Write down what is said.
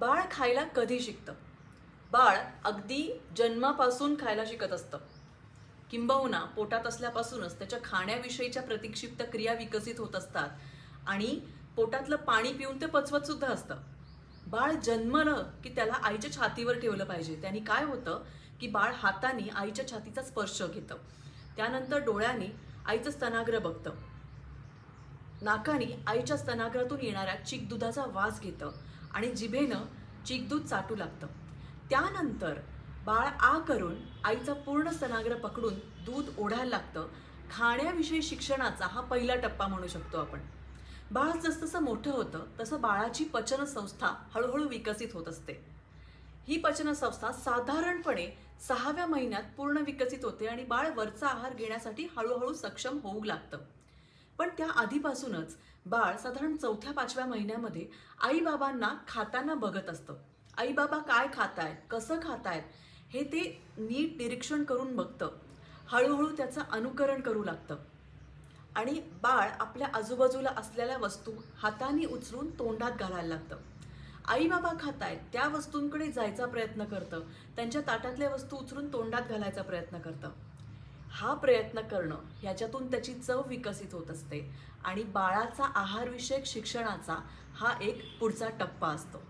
बाळ खायला कधी शिकतं? बाळ अगदी जन्मापासून खायला शिकत असतं. किंबहुना पोटात असल्यापासूनच त्याच्या खाण्याविषयीच्या प्रतिक्षिप्त क्रिया विकसित होत असतात आणि पोटातलं पाणी पिऊन ते पचवत सुद्धा असतं. बाळ जन्मलं की त्याला आईच्या छातीवर ठेवलं पाहिजे. त्यांनी काय होतं की बाळ हाताने आईच्या छातीचा स्पर्श घेतं. त्यानंतर डोळ्याने आईचं स्तनाग्र बघतं. नाकाने आईच्या स्तनाग्रातून येणाऱ्या चिक दुधाचा वास घेतं. आणि जिभेनं चिकदूध चाटू लागतं. त्यानंतर बाळ आ करून आईचा पूर्ण स्तनाग्र पकडून दूध ओढायला लागतं. खाण्याविषयी शिक्षणाचा हा पहिला टप्पा म्हणू शकतो आपण. बाळ जसजसं मोठं होतं तसं बाळाची पचन संस्था हळूहळू विकसित होत असते. ही पचन संस्था साधारणपणे सहाव्या महिन्यात पूर्ण विकसित होते आणि बाळ वरचा आहार घेण्यासाठी हळूहळू सक्षम होऊ लागतं. पण त्या आधीपासूनच बाळ साधारण चौथ्या पाचव्या महिन्यामध्ये आईबाबांना खाताना बघत असतं. आईबाबा काय खातायत? कसं खातायत? हे ते नीट निरीक्षण करून बघतं. हळूहळू त्याचं अनुकरण करू लागतं. आणि बाळ आपल्या आजूबाजूला असलेल्या वस्तू हाताने उचलून तोंडात घालायला लागतं. आईबाबा खात खातायत त्या वस्तूंकडे जायचा प्रयत्न करतं. त्यांच्या ताटातल्या वस्तू उचलून तोंडात घालायचा प्रयत्न करतं. हा प्रयत्न करणं ह्याच्यातून त्याची चव विकसित होत असते. आणि बाळाचा आहारविषयक शिक्षणाचा हा एक पुढचा टप्पा असतो.